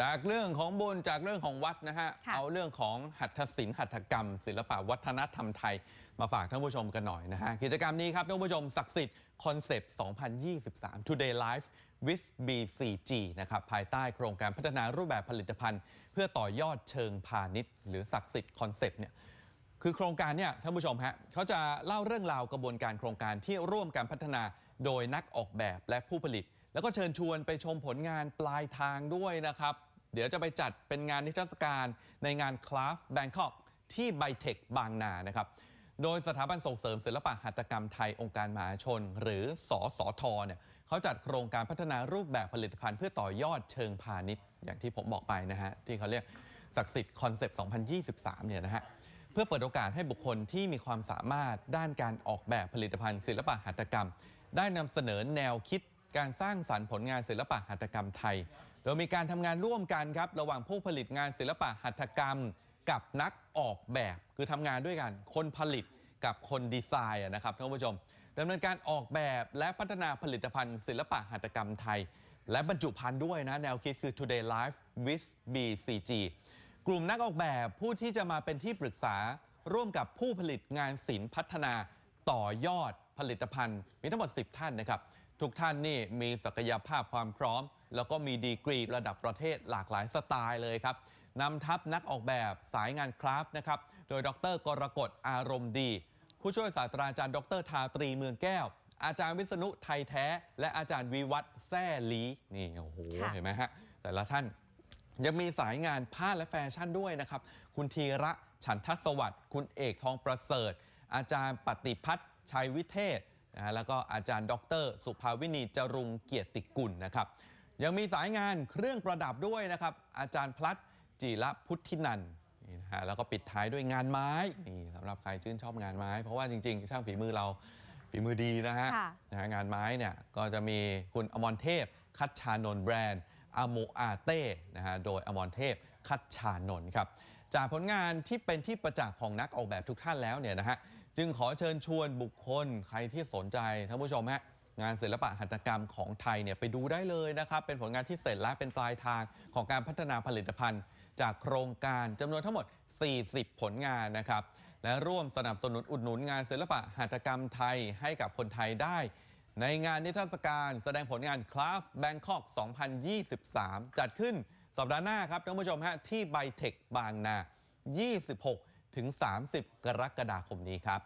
จากเรื่องของบุญจากเรื่องของวัดนะฮะ ค่ะ เอาเรื่องของหัตถศิลป์หัตถกรรม ศิลปะวัฒนธรรมไทย มาฝากท่านผู้ชมกันหน่อยนะฮะ กิจกรรมนี้ครับท่านผู้ชมศักดิ์สิทธิ์คอนเซปต์ 2023 Today Life with BCG นะครับ ภายใต้โครงการพัฒนารูปแบบผลิตภัณฑ์ เพื่อต่อยอดเชิงพาณิชย์ หรือศักดิ์สิทธิ์คอนเซปต์เนี่ย คือโครงการเนี่ยท่านผู้ชมฮะเขาจะเล่าเรื่องราวกระบวนการโครงการที่ร่วมการพัฒนาโดยนักออกแบบและผู้ผลิต แล้วก็เชิญชวนไปชมผลงานปลายทางด้วยนะครับ เดี๋ยวจะไปจัดเป็นงานนิทรรศการในงานคลาฟแบงคอกที่ไบเทคบางนานะครับ โดยสถาบันส่งเสริมศิลปะหัตถกรรมไทยองค์การมหาชน หรือสอสอทเนี่ยเขาจัดโครงการพัฒนารูปแบบผลิตภัณฑ์เพื่อต่อยอดเชิงพาณิชย์อย่างที่ผมบอกไปนะฮะที่เขาเรียกศักดิ์สิทธิ์คอนเซปต์ 2023 เนี่ยนะฮะเพื่อเปิดโอกาสให้บุคคลที่มีความสามารถด้านการออกแบบผลิตภัณฑ์ศิลปะหัตถกรรม ได้นำเสนอแนวคิด การสร้างสรรค์ผลงานศิลปะหัตถกรรมไทย โดยมีการทำงานร่วมกันครับ ระหว่างผู้ผลิตงานศิลปะหัตถกรรม กับนักออกแบบ คือทำงานด้วยกัน คนผลิตกับคนดีไซน์นะครับท่านผู้ชมดำเนินการออกแบบและพัฒนาผลิตภัณฑ์ศิลปะหัตถกรรมไทย และบรรจุภัณฑ์ด้วยนะ แนวคิดคือ Today Life with BCG กลุ่มนักออกแบบผู้ที่จะมาเป็นที่ปรึกษาร่วมกับผู้ผลิตงานศิลป์พัฒนาต่อยอดผลิตภัณฑ์มีทั้งหมด 10 ท่านนะครับ ทุกท่านนี่มีศักยภาพความพร้อม แล้วก็มีดีกรีระดับประเทศหลากหลายสไตล์เลยครับนำทัพนักออกแบบสายงานคราฟต์นะครับ โดยดรกรกฎอารมณ์ดี ผู้ช่วยศาสตราจารย์ดรทาตรีเมืองแก้ว อาจารย์วิษณุไทยแท้ และอาจารย์วิวัฒน์แซ่ลีนี่โอ้โหค่ะเห็นไหมฮะแต่ละท่านยังมีสายงานผ้าและแฟชั่นด้วยนะครับ คุณธีระฉันทสวัสดิ์คุณเอกทองประเสริฐ อาจารย์ปฏิพัฒน์ชัยวิเทศ นะฮะแล้วก็อาจารย์ ดร สุภาวินีจรุงเกียรติกุลนะครับ ยังมีสายงานเครื่องประดับด้วยนะครับ อาจารย์พลัดจีระพุทธินันท์นี่นะฮะแล้วก็ปิดท้ายด้วยงานไม้นี่สำหรับใครชื่นชอบงานไม้ เพราะว่าจริงๆ ช่างฝีมือเราฝีมือดีนะฮะค่ะ นะฮะงานไม้เนี่ยก็จะมีคุณอมรเทพ คัชชานนท์แบรนด์อาโมอาเต้นะฮะโดยอมรเทพ คัชชานนท์ครับจากผลงานที่เป็นที่ประจักษ์ของนักออกแบบทุกท่านแล้วเนี่ยนะฮะ จึงขอเชิญชวนบุคคลใครที่สนใจท่านผู้ชมฮะงานศิลปะหัตถกรรมของไทยเนี่ยไปดูได้เลยนะครับ เป็นผลงานที่เสร็จและเป็นปลายทางของการพัฒนาผลิตภัณฑ์ จากโครงการจำนวนทั้งหมด 40 ผลงานนะครับ และร่วมสนับสนุนอุดหนุนงานศิลปะหัตถกรรมไทยให้กับคนไทยได้ ในงานนิทรรศการแสดงผลงานคลาฟแบงคอก 2023 จัดขึ้นสัปดาห์หน้าครับท่านผู้ชมฮะที่ไบเทคบางนา 26 ถึง 30 กรกฎาคมนี้ครับ